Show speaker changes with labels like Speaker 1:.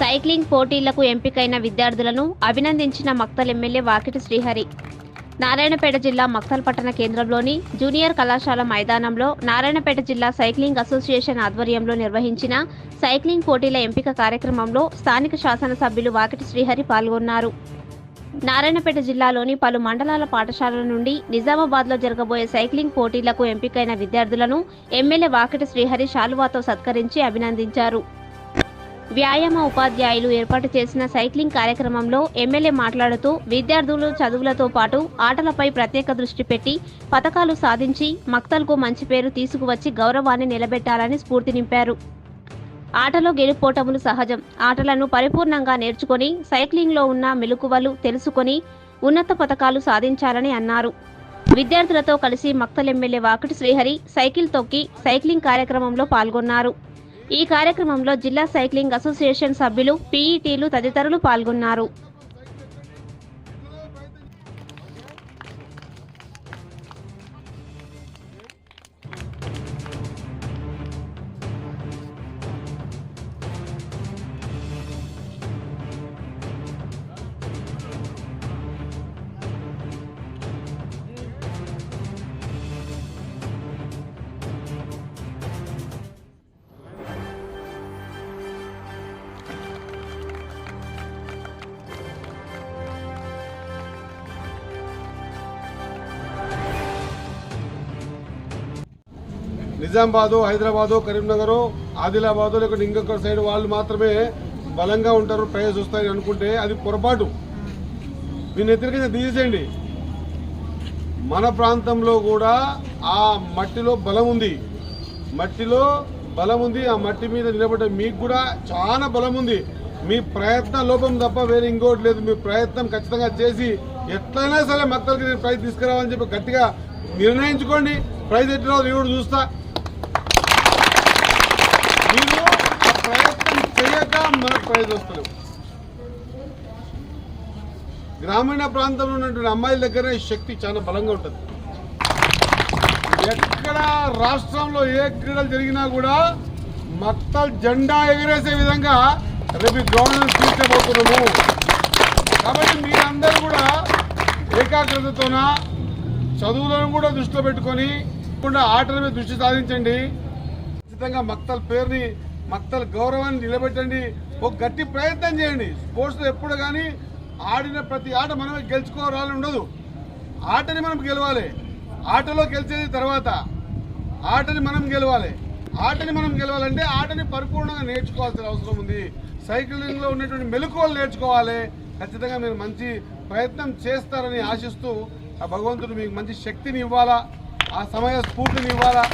Speaker 1: Cycling పోటీలకు ఎంపికైన విద్యార్థులను అభినందించిన మక్తల్ ఎమ్మెల్యే వాకిటి శ్రీహరి. నారాయణపేట జిల్లా మక్తల్ పట్టణ కేంద్రంలోని జూనియర్ కళాశాల మైదానంలో నారాయణపేట జిల్లా సైక్లింగ్ అసోసియేషన్ ఆధ్వర్యంలో నిర్వహించిన సైక్లింగ్ పోటీల ఎంపిక కార్యక్రమంలో స్థానిక శాసనసభ్యులు వాకిటి శ్రీహరి పాల్గొన్నారు. నారాయణపేట జిల్లాలోని పలు మండలాల పాఠశాలల నుండి నిజామాబాద్లో జరగబోయే సైక్లింగ్ పోటీలకు ఎంపికైన విద్యార్థులను ఎమ్మెల్యే వాకిటి శ్రీహరి శాలువాతో సత్కరించి అభినందించారు. వ్యాయామ ఉపాధ్యాయులు ఏర్పాటు చేసిన సైక్లింగ్ కార్యక్రమంలో ఎమ్మెల్యే మాట్లాడుతూ విద్యార్థులు చదువులతో పాటు ఆటలపై ప్రత్యేక దృష్టి పెట్టి పథకాలు సాధించి మక్తల్కు మంచి పేరు తీసుకువచ్చి గౌరవాన్ని నిలబెట్టాలని స్ఫూర్తి నింపారు. ఆటలో గెలుపోటములు సహజం. ఆటలను పరిపూర్ణంగా నేర్చుకొని సైక్లింగ్లో ఉన్న మెలకువలు తెలుసుకొని ఉన్నత పథకాలు సాధించాలని అన్నారు. విద్యార్థులతో కలిసి మక్తల్ ఎమ్మెల్యే వాకటి శ్రీహరి సైకిల్ తొక్కి సైక్లింగ్ కార్యక్రమంలో పాల్గొన్నారు. ఈ కార్యక్రమంలో జిల్లా సైక్లింగ్ అసోసియేషన్ సభ్యులు పీఈటీలు తదితరులు పాల్గొన్నారు.
Speaker 2: నిజామాబాదు హైదరాబాదు కరీంనగర్ ఆదిలాబాదు లేకుంటే ఇంకొక సైడ్ వాళ్ళు మాత్రమే బలంగా ఉంటారు ప్రైజ్ వస్తాయని అనుకుంటే అది పొరపాటు. దీన్ని వ్యతిరేకంగా తీసేయండి. మన ప్రాంతంలో కూడా ఆ మట్టిలో బలం ఉంది. మట్టిలో బలం ఉంది ఆ మట్టి మీద నిలబడ్డ మీకు కూడా చాలా బలం ఉంది. మీ ప్రయత్న లోపం తప్ప వేరే ఇంకోటి లేదు. మీ ప్రయత్నం ఖచ్చితంగా చేసి ఎట్లయినా సరే మక్కలకి నేను ప్రైజ్ తీసుకురావాలని చెప్పి గట్టిగా నిర్ణయించుకోండి. ప్రైజ్ ఎట్లా నేను చూస్తా. మీరు ఆ ప్రయత్నం చేయక మనకు ప్రయోజనం వస్తలేవు గ్రామీణ ప్రాంతంలో ఉన్నటువంటి అమ్మాయిల దగ్గర శక్తి చాలా బలంగా ఉంటుంది. ఎక్కడ రాష్ట్రంలో ఏ క్రీడలు జరిగినా కూడా మక్తల్ జెండా ఎగిరేసే విధంగా రేపు గ్రౌండ్ తీర్చబోతున్నాము. కాబట్టి మీరందరూ కూడా ఏకాగ్రతతోన చదువులను కూడా దృష్టిలో పెట్టుకొని కూడా ఆటల మీద దృష్టి సాధించండి. ఖచ్చితంగా మక్తల్ పేరుని మక్తల్ గౌరవాన్ని నిలబెట్టండి. ఒక గట్టి ప్రయత్నం చేయండి. స్పోర్ట్స్లో ఎప్పుడు కానీ ఆడిన ప్రతి ఆట మనమే గెలుచుకోవాలని ఉండదు. ఆటని మనం గెలవాలి. ఆటలో గెలిచేది తర్వాత. ఆటని మనం గెలవాలి. ఆటని మనం గెలవాలంటే ఆటని పరిపూర్ణంగా నేర్చుకోవాల్సిన అవసరం ఉంది. సైక్లింగ్లో ఉన్నటువంటి మెలకువలు నేర్చుకోవాలి. ఖచ్చితంగా మీరు మంచి ప్రయత్నం చేస్తారని ఆశిస్తూ ఆ భగవంతుడు మీకు మంచి శక్తిని ఇవ్వాలా? ఆ సమయ స్ఫూర్తిని ఇవ్వాలా?